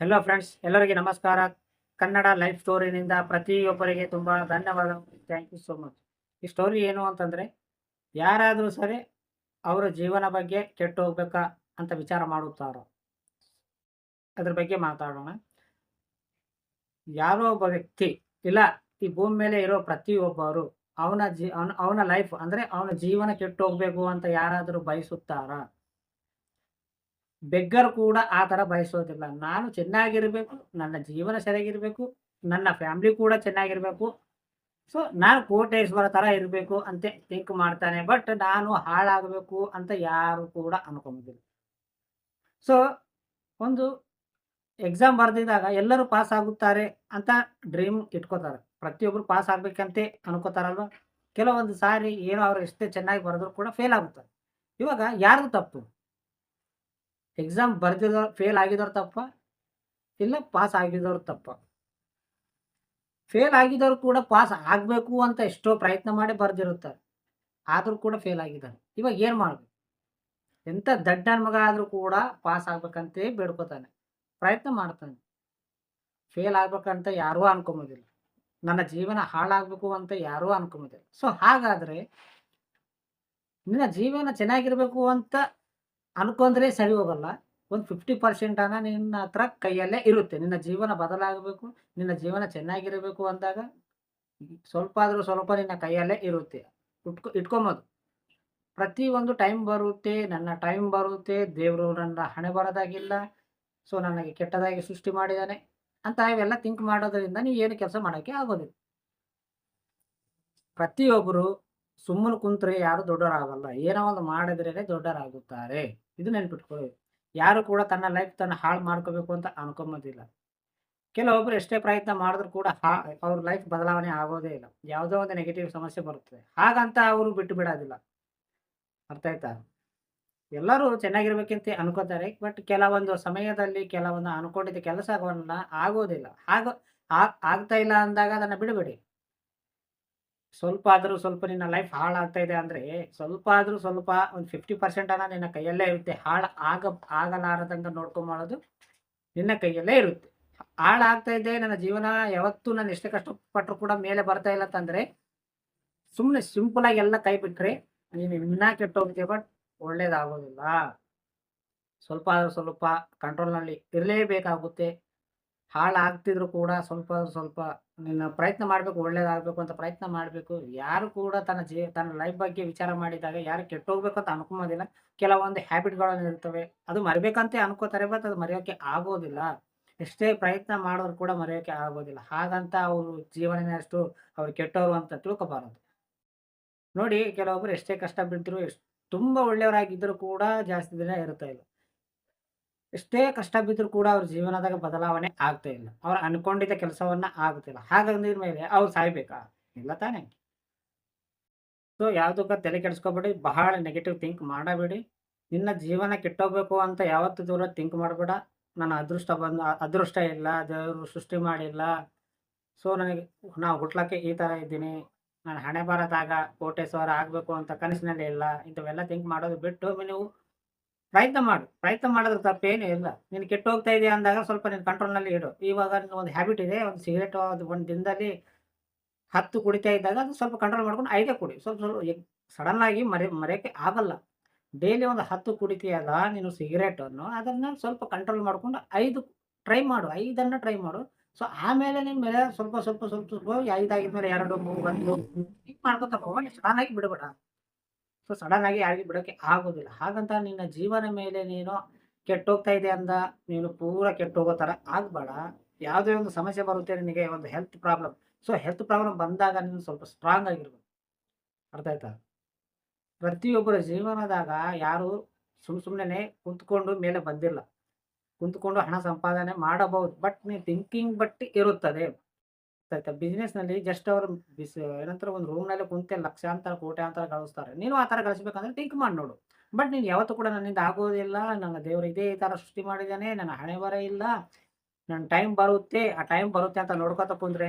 Hello friends ಎಲ್ಲರಿಗೆ ನಮಸ್ಕಾರ. Kannada life ಸ್ಟೋರಿನಿಂದ ಪ್ರತಿಯೊಬ್ಬರಿಗೆ ತುಂಬ ಧನ್ಯವಾದ. ಥ್ಯಾಂಕ್ ಯು ಸೋ ಮಚ್ ಈ ಸ್ಟೋರಿ ಏನು ಅಂತಂದರೆ, ಯಾರಾದರೂ ಸರಿ ಅವರ ಜೀವನ ಬಗ್ಗೆ ಕೆಟ್ಟು ಹೋಗ್ಬೇಕಾ ಅಂತ ವಿಚಾರ ಮಾಡುತ್ತಾರೋ, ಅದ್ರ ಬಗ್ಗೆ ಮಾತಾಡೋಣ. ಯಾರೋ ಒಬ್ಬ ವ್ಯಕ್ತಿ, ಇಲ್ಲ, ಈ ಭೂಮಿ ಮೇಲೆ ಇರೋ ಪ್ರತಿಯೊಬ್ಬರು ಅವನ ಜೀ, ಅವನ ಅವನ ಲೈಫ್ ಅಂದರೆ ಅವನ ಜೀವನ ಕೆಟ್ಟು ಹೋಗ್ಬೇಕು ಅಂತ ಯಾರಾದರೂ ಬಯಸುತ್ತಾರಾ? ಬೆಗ್ಗರ್ ಕೂಡ ಆ ಥರ ಬಯಸೋದಿಲ್ಲ. ನಾನು ಚೆನ್ನಾಗಿರಬೇಕು, ನನ್ನ ಜೀವನ ಸರಿಯಾಗಿರಬೇಕು, ನನ್ನ ಫ್ಯಾಮಿಲಿ ಕೂಡ ಚೆನ್ನಾಗಿರಬೇಕು. ಸೊ ನಾನು ಕೋಟೇಶ್ವರ ಥರ ಇರಬೇಕು ಅಂತ ಥಿಂಕ್ ಮಾಡ್ತಾನೆ ಬಟ್ ನಾನು ಹಾಳಾಗಬೇಕು ಅಂತ ಯಾರು ಕೂಡ ಅನ್ಕೊಂಬಿಲ್ಲ ಸೊ ಒಂದು ಎಕ್ಸಾಮ್ ಬರೆದಿದ್ದಾಗ ಎಲ್ಲರೂ ಪಾಸ್ ಆಗುತ್ತಾರೆ ಅಂತ ಡ್ರೀಮ್ ಇಟ್ಕೋತಾರೆ. ಪ್ರತಿಯೊಬ್ಬರು ಪಾಸ್ ಆಗ್ಬೇಕಂತೆ ಅನ್ಕೋತಾರಲ್ವ? ಕೆಲವೊಂದು ಸಾರಿ ಏನೋ ಅವ್ರು ಎಷ್ಟೇ ಚೆನ್ನಾಗಿ ಬರೆದ್ರು ಕೂಡ ಫೇಲ್ ಆಗುತ್ತಾರೆ. ಇವಾಗ ಯಾರ್ದು ತಪ್ಪು? ಎಕ್ಸಾಮ್ ಬರ್ದಿರೋ ಫೇಲ್ ಆಗಿದವ್ರು ತಪ್ಪ, ಇಲ್ಲ ಪಾಸ್ ಆಗಿದವ್ರು ತಪ್ಪ. ಫೇಲ್ ಆಗಿದವ್ರು ಕೂಡ ಪಾಸ್ ಆಗಬೇಕು ಅಂತ ಎಷ್ಟೋ ಪ್ರಯತ್ನ ಮಾಡಿ ಬರ್ದಿರುತ್ತಾರೆ. ಆದರೂ ಕೂಡ ಫೇಲ್ ಆಗಿದ್ದಾರೆ. ಇವಾಗ ಏನು ಮಾಡಬೇಕು? ಎಂಥ ದಡ್ಡನ ಮಗ ಆದರೂ ಕೂಡ ಪಾಸ್ ಆಗ್ಬೇಕಂತೇ ಬೇಡ್ಕೋತಾನೆ. ಪ್ರಯತ್ನ ಮಾಡ್ತಾನೆ. ಫೇಲ್ ಆಗ್ಬೇಕಂತ ಯಾರೂ ಅನ್ಕೊಂಬೋದಿಲ್ಲ ನನ್ನ ಜೀವನ ಹಾಳಾಗಬೇಕು ಅಂತ ಯಾರೂ ಅನ್ಕೊಂಬೋದಿಲ್ಲ ಸೊ ಹಾಗಾದರೆ ನಿನ್ನ ಜೀವನ ಚೆನ್ನಾಗಿರಬೇಕು ಅಂತ ಅನ್ಕೊಂಡ್ರೆ ಸರಿ ಹೋಗಲ್ಲ. ಒಂದು ಫಿಫ್ಟಿ ಪರ್ಸೆಂಟ್ ಅನ್ನ ನಿನ್ನ ಹತ್ರ ಕೈಯಲ್ಲೇ ಇರುತ್ತೆ. ನಿನ್ನ ಜೀವನ ಬದಲಾಗಬೇಕು, ನಿನ್ನ ಜೀವನ ಚೆನ್ನಾಗಿರಬೇಕು ಅಂದಾಗ ಸ್ವಲ್ಪ ಆದರೂ ಸ್ವಲ್ಪ ನಿನ್ನ ಕೈಯಲ್ಲೇ ಇರುತ್ತೆ. ಇಟ್ಕೊ ಪ್ರತಿ ಒಂದು ಟೈಮ್ ಬರುತ್ತೆ, ನನ್ನ ಟೈಮ್ ಬರುತ್ತೆ, ದೇವರು ನನ್ನ ಹಣೆ ಬರೋದಾಗಿಲ್ಲ, ಸೊ ನನಗೆ ಕೆಟ್ಟದಾಗಿ ಸೃಷ್ಟಿ ಮಾಡಿದ್ದಾನೆ ಅಂತ ಇವೆಲ್ಲ ಥಿಂಕ್ ಮಾಡೋದ್ರಿಂದ ನೀವು ಏನು ಕೆಲಸ ಮಾಡೋಕ್ಕೆ ಆಗೋದಿಲ್ಲ. ಪ್ರತಿಯೊಬ್ಬರು ಸುಮ್ಮನೆ ಕುಂತ್ರೆ ಯಾರು ದೊಡ್ಡವರಾಗಲ್ಲ ಏನೋ ಒಂದು ಮಾಡಿದ್ರೇ ದೊಡ್ಡವರಾಗುತ್ತಾರೆ ಇದು ನೆನ್ಪಿಟ್ಕೊಳ್ಳಿ ಯಾರು ಕೂಡ ತನ್ನ ಲೈಫ್ ತನ್ನ ಹಾಳು ಮಾಡ್ಕೋಬೇಕು ಅಂತ ಅನ್ಕೊಂಬೋದಿಲ್ಲ. ಕೆಲವೊಬ್ರು ಎಷ್ಟೇ ಪ್ರಯತ್ನ ಮಾಡಿದ್ರು ಕೂಡ ಹಾ, ಅವ್ರ ಲೈಫ್ ಬದಲಾವಣೆ ಆಗೋದೇ ಇಲ್ಲ. ಯಾವುದೋ ಒಂದು ನೆಗೆಟಿವ್ ಸಮಸ್ಯೆ ಬರುತ್ತದೆ ಹಾಗಂತ ಅವರು ಬಿಟ್ಟು ಬಿಡೋದಿಲ್ಲ. ಅರ್ಥ ಆಯ್ತಾ? ಎಲ್ಲರೂ ಚೆನ್ನಾಗಿರ್ಬೇಕಂತ ಅನ್ಕೋತಾರೆ ಬಟ್ ಕೆಲವೊಂದು ಸಮಯದಲ್ಲಿ ಕೆಲವೊಂದು ಅನ್ಕೊಂಡಿದ್ದ ಕೆಲಸವನ್ನ ಆಗೋದಿಲ್ಲ. ಆಗ ಆಗ್ತಾ ಇಲ್ಲ ಅಂದಾಗ ಅದನ್ನು ಬಿಡಬೇಡಿ. ಸ್ವಲ್ಪ ಆದರೂ ಸ್ವಲ್ಪ ನಿನ್ನ ಲೈಫ್ ಹಾಳಾಗ್ತಾ ಇದೆ ಅಂದರೆ ಸ್ವಲ್ಪ ಆದರೂ ಸ್ವಲ್ಪ ಒಂದು ಫಿಫ್ಟಿ ಪರ್ಸೆಂಟ್ ಅನ್ನ ನಿನ್ನ ಕೈಯಲ್ಲೇ ಇರುತ್ತೆ. ಹಾಳು ಆಗ, ಆಗಲಾರದಂಗೆ ನೋಡ್ಕೊಂಬಳೋದು ನಿನ್ನ ಕೈಯಲ್ಲೇ ಇರುತ್ತೆ. ಹಾಳಾಗ್ತಾ ಇದೆ, ನನ್ನ ಜೀವನ ಯಾವತ್ತೂ ನಾನು ಎಷ್ಟು ಕಷ್ಟಪಟ್ಟರು ಕೂಡ ಮೇಲೆ ಬರ್ತಾ ಇಲ್ಲ ಅಂತಂದರೆ ಸುಮ್ಮನೆ ಸಿಂಪಲಾಗಿ ಎಲ್ಲ ಕೈ ಬಿಟ್ಟರೆ ನೀನು ಇನ್ನೂ ಹೋಗ್ತೀಯ ಬಟ್ ಒಳ್ಳೇದಾಗೋದಿಲ್ಲ. ಸ್ವಲ್ಪ ಆದರೂ ಸ್ವಲ್ಪ ಕಂಟ್ರೋಲ್ನಲ್ಲಿ ಇರಲೇಬೇಕಾಗುತ್ತೆ. ಹಾಳಾಗ್ತಿದ್ರು ಕೂಡ ಸ್ವಲ್ಪ ಸ್ವಲ್ಪ ನಿನ್ನ ಪ್ರಯತ್ನ ಮಾಡಬೇಕು, ಒಳ್ಳೇದಾಗಬೇಕು ಅಂತ ಪ್ರಯತ್ನ ಮಾಡಬೇಕು. ಯಾರು ಕೂಡ ತನ್ನ ಜೀ, ತನ್ನ ಲೈಫ್ ಬಗ್ಗೆ ವಿಚಾರ ಮಾಡಿದಾಗ ಯಾರು ಕೆಟ್ಟೋಗ್ಬೇಕು ಅಂತ ಅನ್ಕೊಂಬೋದಿಲ್ಲ. ಕೆಲವೊಂದು ಹ್ಯಾಬಿಟ್ಗಳನ್ನು ಇರ್ತವೆ. ಅದು ಮರಿಬೇಕಂತ ಅನ್ಕೋತಾರೆ ಬಟ್ ಅದು ಮರೆಯೋಕೆ ಆಗೋದಿಲ್ಲ. ಎಷ್ಟೇ ಪ್ರಯತ್ನ ಮಾಡೋರು ಕೂಡ ಮರೆಯೋಕೆ ಆಗೋದಿಲ್ಲ. ಹಾಗಂತ ಅವರು ಜೀವನನೇ ಅಷ್ಟು ಅವ್ರು ಕೆಟ್ಟವರು ಅಂತ ತಿಳ್ಕೊಬಾರದು. ನೋಡಿ, ಕೆಲವೊಬ್ರು ಎಷ್ಟೇ ಕಷ್ಟ ಬಿದ್ದರು ಎಷ್ಟು ತುಂಬ ಒಳ್ಳೆಯವರಾಗಿದ್ದರೂ ಕೂಡ ಜಾಸ್ತಿ ದಿನ ಇರ್ತಾ ಇಲ್ಲ. ಎಷ್ಟೇ ಕಷ್ಟ ಬಿದ್ದರೂ ಕೂಡ ಅವ್ರ ಜೀವನದಾಗ ಬದಲಾವಣೆ ಆಗ್ತಾ ಇಲ್ಲ. ಅವ್ರು ಅನ್ಕೊಂಡಿದ್ದ ಕೆಲಸವನ್ನ ಆಗುತ್ತಿಲ್ಲ. ಹಾಗಂದಿದ ಮೇಲೆ ಅವ್ರು ಸಾಯ್ಬೇಕಾ? ಇಲ್ಲ ತಾನೇ. ಸೊ ಯಾವುದಕ್ಕ ತಲೆ ಕೆಡ್ಸ್ಕೊಬೇಡಿ. ಬಹಳ ನೆಗೆಟಿವ್ ಥಿಂಕ್ ಮಾಡಬೇಡಿ. ನಿನ್ನ ಜೀವನ ಕೆಟ್ಟೋಗ್ಬೇಕು ಅಂತ ಯಾವತ್ತು ದೂರ ಥಿಂಕ್ ಮಾಡಬೇಡ. ನನ್ನ ಅದೃಷ್ಟ ಬಂದು ಅದೃಷ್ಟ ಇಲ್ಲ, ದೇವರು ಸೃಷ್ಟಿ ಮಾಡಿಲ್ಲ. ಸೊ ನನಗೆ, ನಾವು ಹುಟ್ಲಕ್ಕೆ ಈ ಥರ ಇದ್ದೀನಿ. ನಾನು ಹಣೆ ಬರೋದಾಗ ಕೋಟೇಶ್ವರ ಆಗಬೇಕು ಅಂತ ಕನಸಿನಲ್ಲಿ ಇಲ್ಲ. ಇಂಥವೆಲ್ಲ ಥಿಂಕ್ ಮಾಡೋದು ಬಿಟ್ಟು, ನೀವು ಪ್ರಯತ್ನ ಮಾಡು ಪ್ರಯತ್ನ ಮಾಡಿದ್ರೆ ತಪ್ಪೇನು ಇಲ್ಲ ನೀನು ಕೆಟ್ಟು ಹೋಗ್ತಾ ಇದೆಯಾ ಅಂದಾಗ ಸ್ವಲ್ಪ ನೀನು ಕಂಟ್ರೋಲ್ನಲ್ಲಿ ಇಡು ಇವಾಗ ಒಂದು ಹ್ಯಾಬಿಟ್ ಇದೆ ಒಂದು ಸಿಗರೇಟ್ ಅದು ಒಂದು ದಿನದಲ್ಲಿ ಹತ್ತು ಕುಡಿತಾ ಇದ್ದಾಗ ಅದು ಸ್ವಲ್ಪ ಕಂಟ್ರೋಲ್ ಮಾಡ್ಕೊಂಡು ಐದೇ ಕುಡಿ ಸ್ವಲ್ಪ ಸ್ವಲ್ಪ ಸಡನ್ ಆಗಿ ಮರೆ ಮರೆಯೋಕ್ಕೆ ಆಗಲ್ಲ ಡೈಲಿ ಒಂದು ಹತ್ತು ಕುಡಿತೀಯಲ್ಲ ನೀನು ಸಿಗರೇಟನ್ನು ಅದನ್ನು ಸ್ವಲ್ಪ ಕಂಟ್ರೋಲ್ ಮಾಡ್ಕೊಂಡು ಐದು ಟ್ರೈ ಮಾಡು ಐದನ್ನು ಟ್ರೈ ಮಾಡು ಸೊ ಆಮೇಲೆ ನಿನ್ನ ಮೇಲೆ ಸ್ವಲ್ಪ ಸ್ವಲ್ಪ ಸ್ವಲ್ಪ ಸ್ವಲ್ಪ ಐದಾಗಿದ್ಮೇಲೆ ಎರಡು ಮೂರು ಹಿಂಗೆ ಮಾಡ್ಕೊತ ಹೋಗಿ ಸಡನ್ ಆಗಿ ಬಿಡಬೇಡ ಸೊ ಸಡನ್ ಆಗಿ ಯಾರಿಗೆ ಬಿಡೋಕ್ಕೆ ಆಗೋದಿಲ್ಲ. ಹಾಗಂತ ನಿನ್ನ ಜೀವನ ಮೇಲೆ ನೀನು ಕೆಟ್ಟೋಗ್ತಾ ಇದೆ ಅಂದ, ನೀನು ಪೂರ ಕೆಟ್ಟೋಗೋ ಥರ ಆಗಬೇಡ. ಯಾವುದೇ ಒಂದು ಸಮಸ್ಯೆ ಬರುತ್ತೆ ನಿನಗೆ ಒಂದು health problem so health problem ಬಂದಾಗ ನೀನು ಸ್ವಲ್ಪ ಸ್ಟ್ರಾಂಗ್ ಆಗಿರ್ಬೇಕು. ಅರ್ಥ ಆಯ್ತಾ? ಪ್ರತಿಯೊಬ್ಬರ ಜೀವನದಾಗ ಯಾರು ಸುಮ್ ಸುಮ್ಮನೆ ಕುಂತ್ಕೊಂಡು ಮೇಲೆ ಬಂದಿಲ್ಲ. ಕುಂತ್ಕೊಂಡು ಹಣ ಸಂಪಾದನೆ ಮಾಡಬಹುದು ಬಟ್ ನೀನು ಥಿಂಕಿಂಗ್ ಬಟ್ಟಿ ಇರುತ್ತದೆ. ಆಯ್ತಾ? ಬಿಸ್ನೆಸ್ನಲ್ಲಿ ಜಸ್ಟ್ ಅವರು ಬಿಸ್, ಏನಂತಾರೆ, ಒಂದು ರೂಮ್ನಲ್ಲಿ ಕುಂತೆ ಲಕ್ಷಾಂತರ, ಕೋಟ್ಯಾಂತರ ಗಳಿಸ್ತಾರೆ. ನೀನು ಆ ಥರ ಗಳಿಸ್ಬೇಕಂದ್ರೆ ಥಿಂಕ್ ಮಾಡಿ ನೋಡು. ಬಟ್ ನೀನು ಯಾವತ್ತೂ ಕೂಡ ನನ್ನಿಂದ ಆಗೋದಿಲ್ಲ. ನನ್ನ ದೇವರು ಇದೇ ತರ ಸೃಷ್ಟಿ ಮಾಡಿದ್ದಾನೆ. ನನ್ನ ಹಣೆ ಬರ ಇಲ್ಲ. ನನ್ನ ಟೈಮ್ ಬರುತ್ತೆ. ಆ ಟೈಮ್ ಬರುತ್ತೆ ಅಂತ ನೋಡ್ಕೊತ ಕುಂದ್ರೆ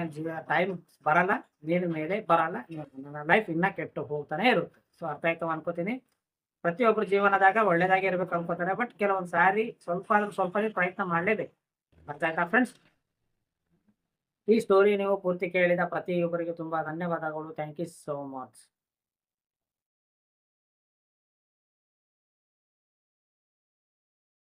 ಟೈಮ್ ಬರಲ್ಲ. ನೀರಿನ ಮೇಲೆ ಬರಲ್ಲ. ನನ್ನ ಲೈಫ್ ಇನ್ನ ಕೆಟ್ಟು ಹೋಗ್ತಾನೆ ಇರುತ್ತೆ. ಸೊ ಅರ್ಥ ಆಯ್ತು ಅನ್ಕೋತೀನಿ. ಪ್ರತಿಯೊಬ್ಬರ ಜೀವನದಾಗ ಒಳ್ಳೇದಾಗಿ ಇರ್ಬೇಕು ಅನ್ಕೋತಾರೆ. ಬಟ್ ಕೆಲವೊಂದು ಸಾರಿ ಸ್ವಲ್ಪ ಸ್ವಲ್ಪ ಪ್ರಯತ್ನ ಮಾಡಲೇಬೇಕು. ಅರ್ಥ ಆಯ್ತಾ ಫ್ರೆಂಡ್ಸ್ ಈ ಸ್ಟೋರಿ ನೀವು ಪೂರ್ತಿ ಕೇಳಿದ ಪ್ರತಿಯೊಬ್ಬರಿಗೂ ತುಂಬಾ ಧನ್ಯವಾದಗಳು. Thank you so much